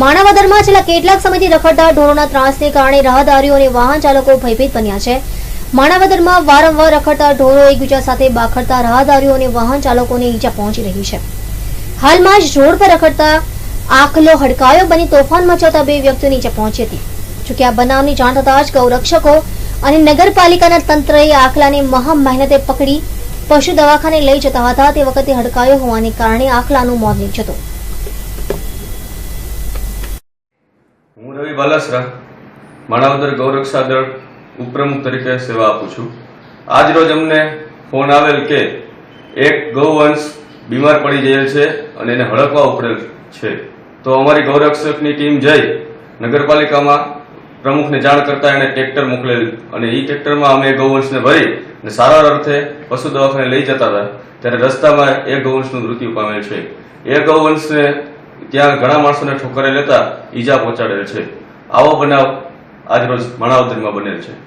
માણાવદરમાં છેલ્લા કેટલાક સમયથી રખડતા ઢોરોના ત્રાસને કારણે રાહદારીઓ અને વાહન ચાલકો ભયભીત બન્યા છે. માણાવદરમાં વારંવાર રખડતા ઢોરો એકબીજા સાથે બાખડતા રાહદારીઓ અને વાહન ચાલકોને ઈજા પહોંચી રહી છે. હાલમાં જ રોડ પર રખડતા આખલો હડકાયો બની તોફાન મચાવતા બે વ્યક્તિઓની ઈજા પહોંચી હતી. જોકે આ બનાવની જાણ થતાં જ ગૌરક્ષકો અને નગરપાલિકાના તંત્રએ આખલાને મહા મહેનતે પકડી પશુ દવાખાને લઈ જતા હતા. તે વખતે હડકાયો હોવાને કારણે આખલાનું મોત નીપજ્યું હતું. હું રવિ બાલાસરા, માણાવદર ગૌરક્ષા દળ ઉપપ્રમુખ તરીકે સેવા આપું છું. આજ રોજ અમને ફોન આવેલ કે એક ગૌવંશ બીમાર પડી ગયેલ છે અને એને હડકવા ઉપડેલ છે. તો અમારી ગૌરક્ષકની ટીમ જઈ નગરપાલિકામાં પ્રમુખને જાણ કરતા એણે ટ્રેક્ટર મોકલેલ અને એ ટ્રેક્ટરમાં અમે ગૌવંશને ભરી અને સારવાર અર્થે પશુ દવાખાને લઈ જતા હતા. ત્યારે રસ્તામાં એ ગૌવંશનું મૃત્યુ પામેલ છે. એ ગૌવંશને ત્યાં ઘણા માણસોને ઠોકરે લેતા ઈજા પહોંચાડેલ છે. આવો બનાવ આજરોજ માણાવદરમાં બનેલ છે.